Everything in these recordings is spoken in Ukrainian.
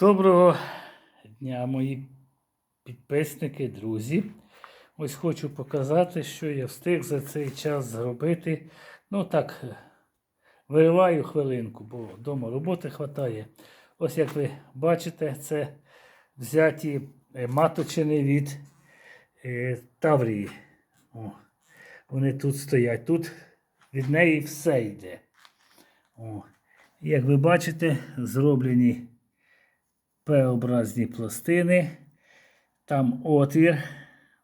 Доброго дня, мої підписники, друзі. Ось хочу показати, що я встиг за цей час зробити. Ну так, вириваю хвилинку, бо вдома роботи вистачає. Ось як ви бачите, це взяті е, маточини від е, Таврії. О, вони тут стоять. Тут від неї все йде. О, як ви бачите, зроблені П-образні пластини. Там отвір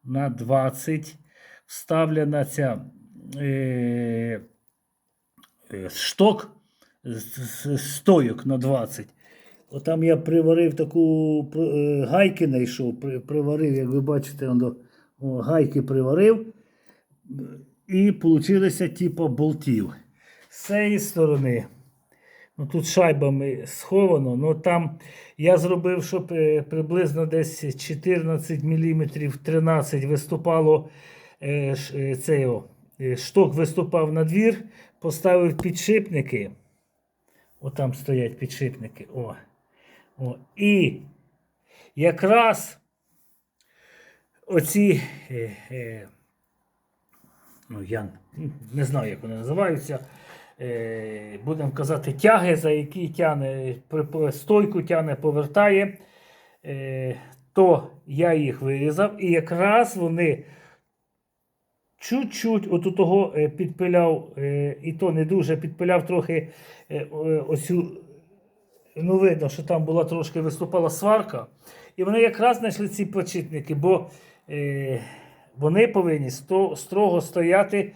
на 20. Вставлена ця е, е, шток з, стойок на 20. Отам я приварив таку е, гайки знайшов, при- приварив, як ви бачите, воно, о, гайки приварив. І получилися типу болтів. З цієї сторони Ну, тут шайбами сховано, ну там я зробив, щоб е, приблизно десь 14 мм 13 виступало е, е, цей, шток виступав на двір, поставив підшипники. Отам стоять підшипники. О. О. І якраз оці. Ну, я не знаю, як вони називаються. Е, будемо казати, тяги, за які тяне, стойку тяне, повертає, е, то я їх вирізав, і якраз вони чуть-чуть от того е, підпиляв, і то не дуже підпиляв трохи оцю, ну видно, що там була трошки виступала сварка. І вони якраз знайшли ці почитники, бо е, вони повинні строго стояти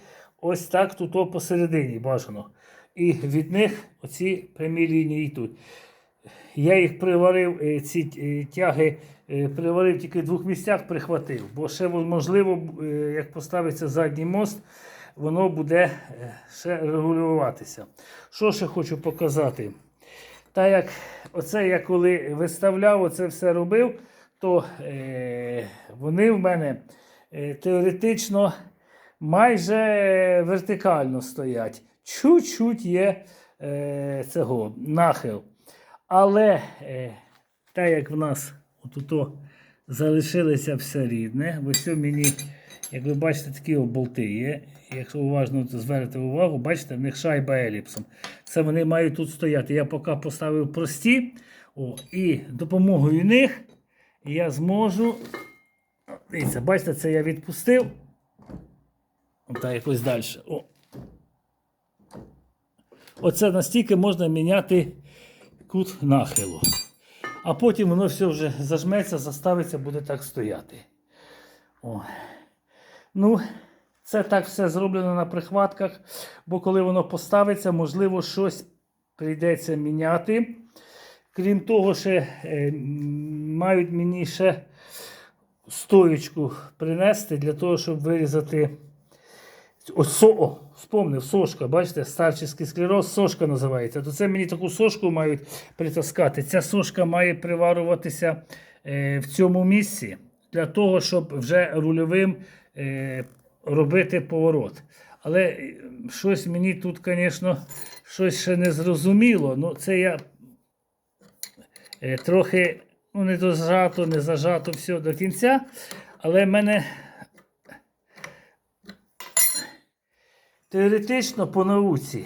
ось так тут посередині бажано. І від них оці прямі лінії йдуть. Я їх приварив, е, ці е, тяги е, приварив тільки в двох місцях, прихватив. Бо ще можливо, як поставиться задній мост, воно буде ще регулюватися. Що ще хочу показати? Так як оце я коли виставляв, оце все робив, то вони в мене теоретично майже вертикально стоять. Чуть-чуть є е, цього нахил. Але е, так як в нас отуто залишилося все рідне, бо це мені, як ви бачите, такі болти є. Якщо уважно звернете увагу, бачите, в них шайба еліпсом. Це вони мають тут стояти. Я поки поставив прості, о, і допомогою них я зможу. Дивіться, бачите, це я відпустив. Отак якось далі. О. Оце настільки можна міняти кут нахилу. А потім воно все вже зажметься, заставиться, буде так стояти. О. Ну, це так все зроблено на прихватках, бо коли воно поставиться, можливо, щось прийдеться міняти. Крім того, ще е, мають мені ще стоєчку принести для того, щоб вирізати. Ось о, вспомнив, сошка, бачите, старчий склероз, сошка називається. То це мені таку сошку мають притаскати. Ця сошка має приварюватися е, в цьому місці для того, щоб вже рульовим е, робити поворот. Але е, щось мені тут, звісно, щось ще не зрозуміло. Ну, це я е, трохи ну, не дозажато, не зажато все до кінця. Але в мене Теоретично по науці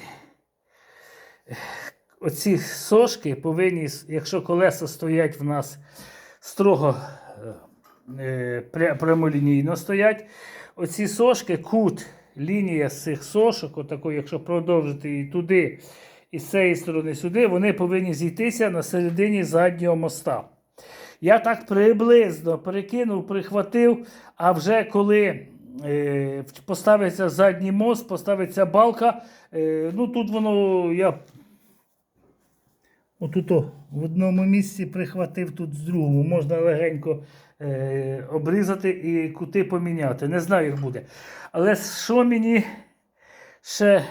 оці сошки повинні, якщо колеса стоять в нас строго е, прямолінійно стоять, оці сошки, кут, лінія з цих сошок, отако, якщо продовжити її туди і з цієї сторони сюди, вони повинні зійтися на середині заднього моста. Я так приблизно перекинув, прихватив, а вже коли поставиться задній мост, поставиться балка, е, ну тут воно я отут в одному місці прихватив, тут з другому. Можна легенько е, обрізати і кути поміняти. Не знаю, як буде. Але що мені ще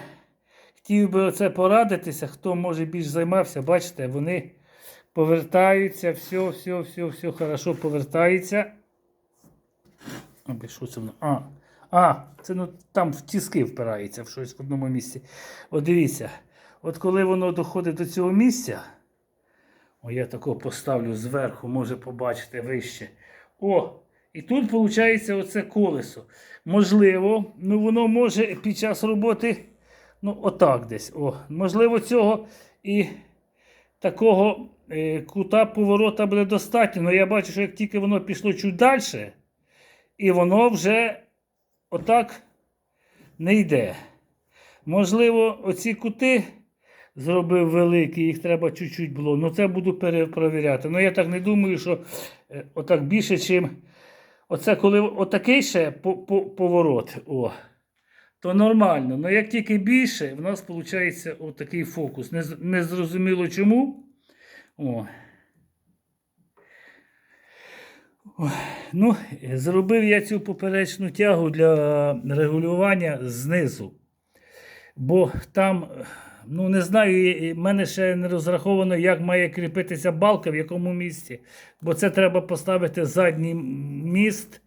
хотів би оце порадитися, хто може більш займався, бачите, вони повертаються, все, все, все, все хорошо повертається. Аби що це воно? А, а, це ну, там в тіски впирається в щось в одному місці. От дивіться, от коли воно доходить до цього місця, О, я тако поставлю зверху, може побачите вище. О! І тут виходить оце колесо. Можливо, ну воно може під час роботи, ну, отак десь. О, можливо, цього і такого е, кута поворота буде достатньо. Але я бачу, що як тільки воно пішло чуть далі, і воно вже отак не йде. Можливо, оці кути зробив великі, їх треба чуть-чуть було. Ну це буду перепровіряти. Ну я так не думаю, що е, отак більше, чим. Оце коли отакий ще по- по- поворот, о, то нормально. Ну як тільки більше, в нас виходить отакий фокус. Не, не зрозуміло чому. О. Ну, зробив я цю поперечну тягу для регулювання знизу. Бо там, ну не знаю, в мене ще не розраховано, як має кріпитися балка, в якому місці. Бо це треба поставити задній міст,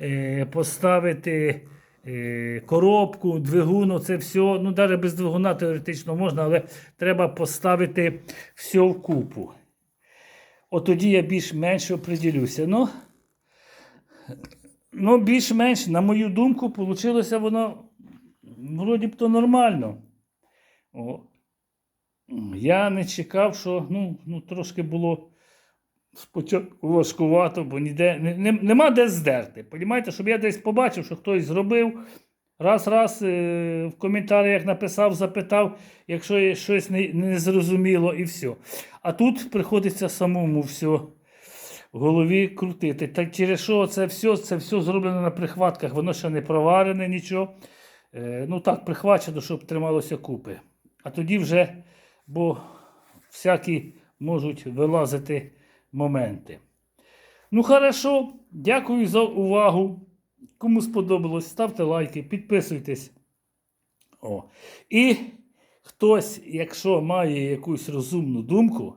е, поставити е, коробку, двигун, це все. Ну, навіть без двигуна теоретично можна, але треба поставити все в купу. От тоді я більш-менш оприділюся. Ну, ну більш-менш, на мою думку, вийшло воно вроді б то нормально. О. Я не чекав, що ну, ну, трошки було спочатку важкувато, бо ніде, не, не, нема де здерти. Понімаєте, щоб я десь побачив, що хтось зробив. Раз-раз е, в коментарях написав, запитав, якщо є щось не, не зрозуміло і все. А тут приходиться самому все голові крутити. Так через що це все, це все зроблено на прихватках, воно ще не проварене, нічого. Е, ну так, прихвачено, щоб трималося купи. А тоді вже, бо всякі можуть вилазити моменти. Ну, хорошо, дякую за увагу. Кому сподобалось, ставте лайки, підписуйтесь. О. І хтось, якщо має якусь розумну думку,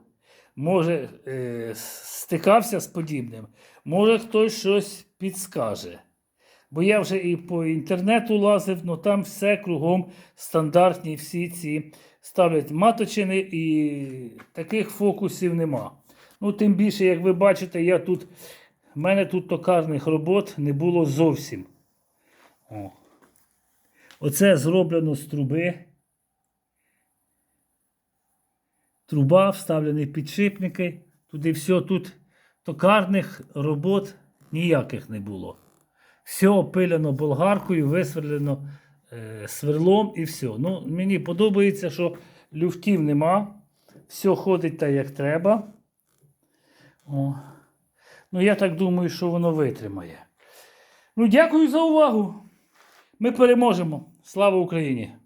може е, стикався з подібним, може хтось щось підскаже. Бо я вже і по інтернету лазив, але там все кругом стандартні всі ці ставлять маточини і таких фокусів нема. Ну, тим більше, як ви бачите, я тут, в мене тут токарних робот не було зовсім. О. Оце зроблено з труби. Труба, вставлені підшипники. Туди все, тут токарних робот ніяких не було. Все опилено болгаркою, висверлено е, сверлом і все. Ну, мені подобається, що люфтів нема. Все ходить так, як треба. О. Ну, я так думаю, що воно витримає. Ну, дякую за увагу. Ми переможемо. Слава Україні!